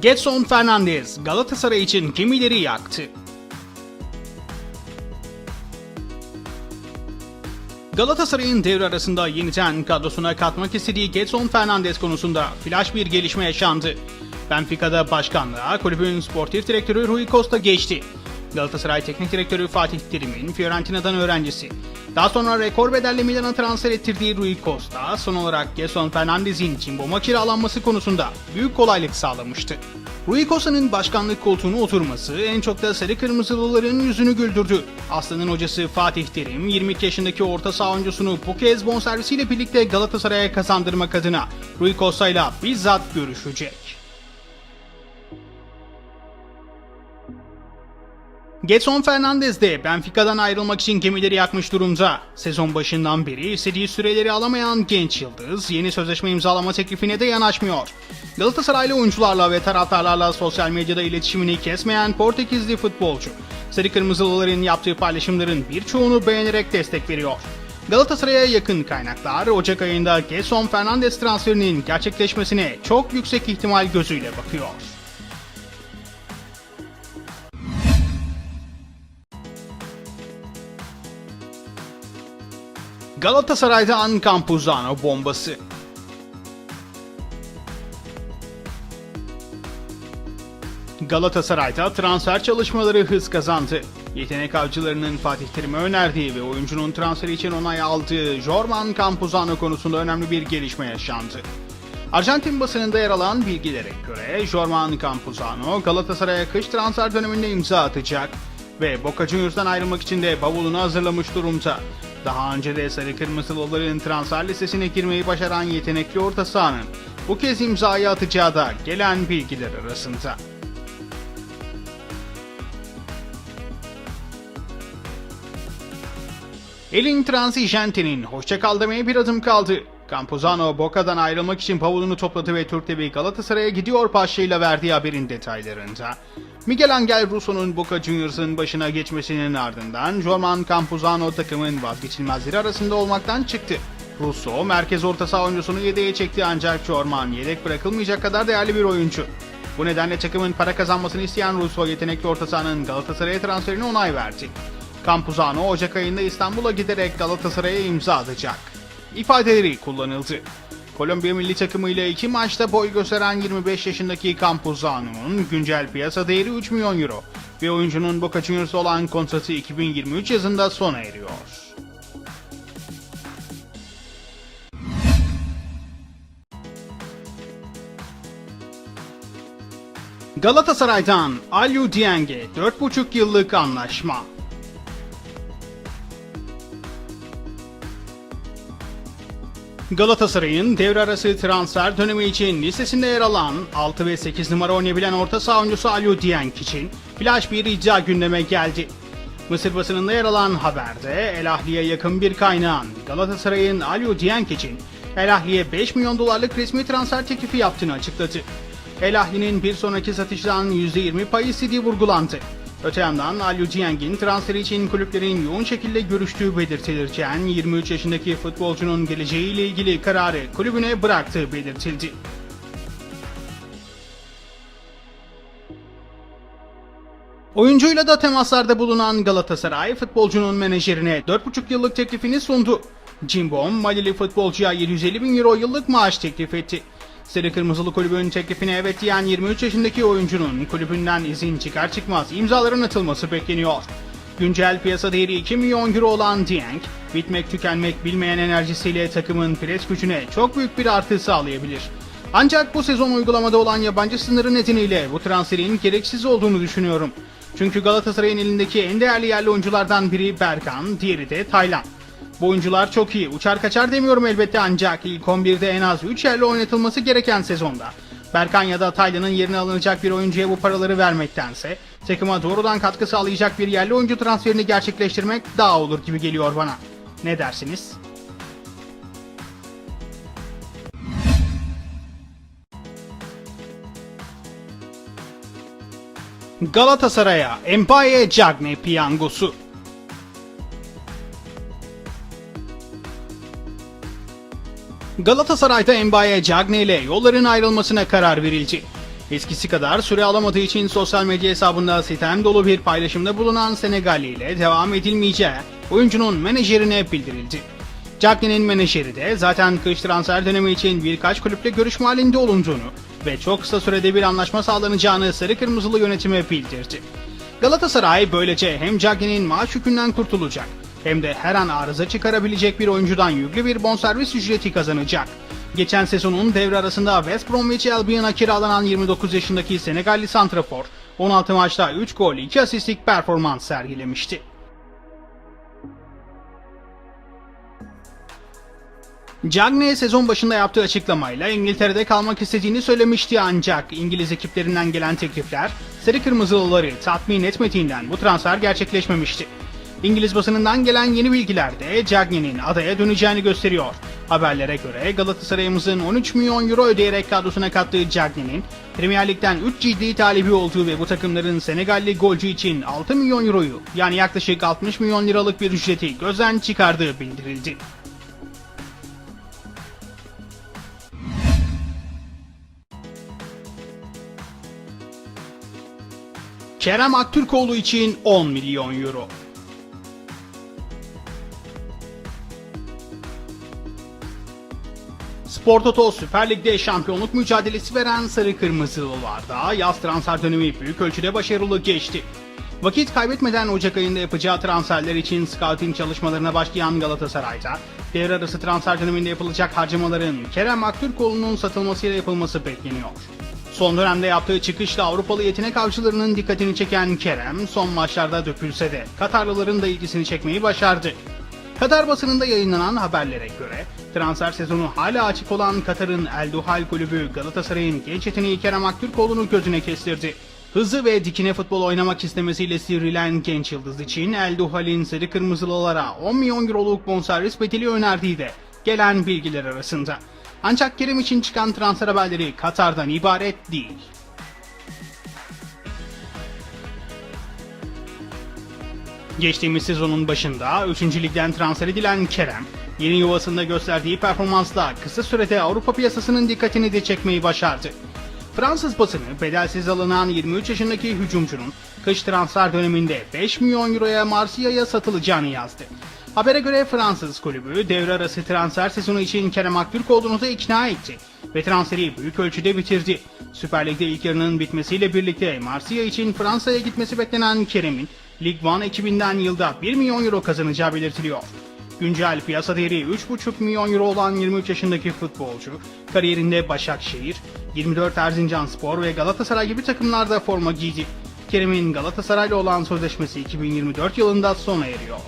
Getson Fernandez Galatasaray için kimileri yaktı? Galatasaray'ın devre arasında yeniden kadrosuna katmak istediği Getson Fernandez konusunda flash bir gelişme yaşandı. Benfica'da başkanlığa kulübün sportif direktörü Rui Costa geçti. Galatasaray Teknik Direktörü Fatih Terim'in Fiorentina'dan öğrencisi. Daha sonra rekor bedelle Milan'a transfer ettirdiği Rui Costa son olarak Getson Fernandez'in Cimbom'a kiralanması konusunda büyük kolaylık sağlamıştı. Rui Costa'nın başkanlık koltuğuna oturması en çok da sarı kırmızılıların yüzünü güldürdü. Aslı'nın hocası Fatih Terim 22 yaşındaki orta saha oyuncusunu bu kez bonservisiyle birlikte Galatasaray'a kazandırmak adına Rui Costa ile bizzat görüşecek. Getson Fernandez de Benfica'dan ayrılmak için gemileri yakmış durumda. Sezon başından beri istediği süreleri alamayan genç yıldız yeni sözleşme imzalama teklifine de yanaşmıyor. Galatasaraylı oyuncularla ve taraftarlarla sosyal medyada iletişimini kesmeyen Portekizli futbolcu, Sarı Kırmızılıların yaptığı paylaşımların birçoğunu beğenerek destek veriyor. Galatasaray'a yakın kaynaklar Ocak ayında Getson Fernandez transferinin gerçekleşmesine çok yüksek ihtimal gözüyle bakıyor. Galatasaray'dan Campuzano bombası. Galatasaray'da transfer çalışmaları hız kazandı. Yetenek avcılarının Fatih Terim'e önerdiği ve oyuncunun transferi için onay aldığı Jorman Campuzano konusunda önemli bir gelişme yaşandı. Arjantin basınında yer alan bilgilere göre Jorman Campuzano Galatasaray'a kış transfer döneminde imza atacak ve Boca Juniors'tan ayrılmak için de bavulunu hazırlamış durumda. Daha önce de Sarı Kırmızılıların transfer listesine girmeyi başaran yetenekli orta sahanın bu kez imzayı atacağı da gelen bilgiler arasında. Elin Transigente'nin hoşçakal demeye bir adım kaldı. Campuzano Boca'dan ayrılmak için bavulunu topladı ve Türk TV Galatasaray'a gidiyor başlığıyla verdiği haberin detaylarında. Miguel Angel Russo'nun Boca Juniors'ın başına geçmesinin ardından Jorman Campuzano takımın vazgeçilmezleri arasında olmaktan çıktı. Russo merkez orta saha oyuncusunu yedeğe çekti ancak Jorman yedek bırakılmayacak kadar değerli bir oyuncu. Bu nedenle takımın para kazanmasını isteyen Russo yetenekli orta sahanın Galatasaray'a transferine onay verdi. Campuzano Ocak ayında İstanbul'a giderek Galatasaray'a imza atacak. İfadeleri kullanıldı. Kolombiya milli takımı ile iki maçta boy gösteren 25 yaşındaki Campuzano'nun güncel piyasa değeri 3 milyon euro ve oyuncunun Boca Juniors'la olan kontratı 2023 yazında sona eriyor. Galatasaray'dan Aliou Dieng'e 4,5 yıllık anlaşma. Galatasaray'ın devre arası transfer dönemi için listesinde yer alan 6 ve 8 numara oynayabilen orta saha oyuncusu Aliou Dieng için flash bir iddia gündeme geldi. Mısır basınında yer alan haberde El Ahli'ye yakın bir kaynağın Galatasaray'ın Aliou Dieng için El Ahli'ye 5 milyon dolarlık resmi transfer teklifi yaptığını açıkladı. El Ahli'nin bir sonraki satıştan %20 pay istediği vurgulandı. Öte yandan Aliou Dieng'in transferi için kulüplerin yoğun şekilde görüştüğü belirtilirken 23 yaşındaki futbolcunun geleceğiyle ilgili kararı kulübüne bıraktığı belirtildi. Oyuncuyla da temaslarda bulunan Galatasaray futbolcunun menajerine 4,5 yıllık teklifini sundu. Cimbom, Malili futbolcuya 750 bin euro yıllık maaş teklif etti. Sarı Kırmızılı Kulübün teklifine evet diyen 23 yaşındaki oyuncunun kulübünden izin çıkar çıkmaz imzaların atılması bekleniyor. Güncel piyasa değeri 2 milyon euro olan Dieng, bitmek tükenmek bilmeyen enerjisiyle takımın pres gücüne çok büyük bir artı sağlayabilir. Ancak bu sezon uygulamada olan yabancı sınırı nedeniyle bu transferin gereksiz olduğunu düşünüyorum. Çünkü Galatasaray'ın elindeki en değerli yerli oyunculardan biri Berkan, diğeri de Taylan. Bu oyuncular çok iyi. Uçar kaçar demiyorum elbette ancak ilk 11'de en az 3 yerle oynatılması gereken sezonda. Berkan ya da Taylan'ın yerine alınacak bir oyuncuya bu paraları vermektense takıma doğrudan katkı sağlayacak bir yerli oyuncu transferini gerçekleştirmek daha olur gibi geliyor bana. Ne dersiniz? Galatasaray'a Mbaye Cagne piyangosu. Galatasaray'da Mbaye Cagne ile yolların ayrılmasına karar verildi. Eskisi kadar süre alamadığı için sosyal medya hesabında sitem dolu bir paylaşımda bulunan Senegalli ile devam edilmeyeceği oyuncunun menajerine bildirildi. Cagney'in menajeri de zaten kış transfer dönemi için birkaç kulüple görüşme halinde olunduğunu ve çok kısa sürede bir anlaşma sağlanacağını sarı kırmızılı yönetime bildirdi. Galatasaray böylece hem Cagney'in maaş yükünden kurtulacak hem de her an arıza çıkarabilecek bir oyuncudan yüklü bir bonservis ücreti kazanacak. Geçen sezonun devre arasında West Bromwich Albion'a kiralanan 29 yaşındaki Senegalli santrafor 16 maçta 3 gol 2 asistlik performans sergilemişti. Cagney sezon başında yaptığı açıklamayla İngiltere'de kalmak istediğini söylemişti ancak İngiliz ekiplerinden gelen teklifler Sarı Kırmızılıları tatmin etmediğinden bu transfer gerçekleşmemişti. İngiliz basınından gelen yeni bilgiler de Cagney'in adaya döneceğini gösteriyor. Haberlere göre Galatasaray'ımızın 13 milyon euro ödeyerek kadrosuna kattığı Cagney'in Premier Lig'den 3 ciddi talibi olduğu ve bu takımların Senegalli golcü için 6 milyon euroyu yani yaklaşık 60 milyon liralık bir ücreti gözden çıkardığı bildirildi. Kerem Aktürkoğlu için 10 milyon euro. Spor Toto Süper Lig'de şampiyonluk mücadelesi veren Sarı Kırmızılılarda yaz transfer dönemi büyük ölçüde başarılı geçti. Vakit kaybetmeden Ocak ayında yapacağı transferler için scouting çalışmalarına başlayan Galatasaray'da devre arası transfer döneminde yapılacak harcamaların Kerem Aktürkoğlu'nun satılmasıyla yapılması bekleniyor. Son dönemde yaptığı çıkışla Avrupalı yetenek avcılarının dikkatini çeken Kerem son maçlarda dökülse de Katarlıların da ilgisini çekmeyi başardı. Katar basınında yayınlanan haberlere göre transfer sezonu hala açık olan Katar'ın El Duhal kulübü Galatasaray'ın genç yeteneği Kerem Aktürkoğlu'nu gözüne kestirdi. Hızlı ve dikine futbol oynamak istemesiyle sivrilen genç yıldız için El Duhal'in sarı kırmızılılara 10 milyon euroluk bonservis bedeli önerdiği de gelen bilgiler arasında. Ancak Kerem için çıkan transfer haberleri Katar'dan ibaret değil. Geçtiğimiz sezonun başında 3. ligden transfer edilen Kerem, yeni yuvasında gösterdiği performansla kısa sürede Avrupa piyasasının dikkatini de çekmeyi başardı. Fransız basını bedelsiz alınan 23 yaşındaki hücumcunun kış transfer döneminde 5 milyon euroya Marsilya'ya satılacağını yazdı. Habere göre Fransız kulübü devre arası transfer sezonu için Kerem Aktürkoğlu'nu da ikna etti ve transferi büyük ölçüde bitirdi. Süper Lig'de ilk yarının bitmesiyle birlikte Marsilya için Fransa'ya gitmesi beklenen Kerem'in Lig 1 ekibinden yılda 1 milyon euro kazanacağı belirtiliyor. Güncel piyasa değeri 3,5 milyon euro olan 23 yaşındaki futbolcu, kariyerinde Başakşehir, 24 Erzincan Spor ve Galatasaray gibi takımlarda forma giydi. Kerem'in Galatasaray'la olan sözleşmesi 2024 yılında sona eriyor.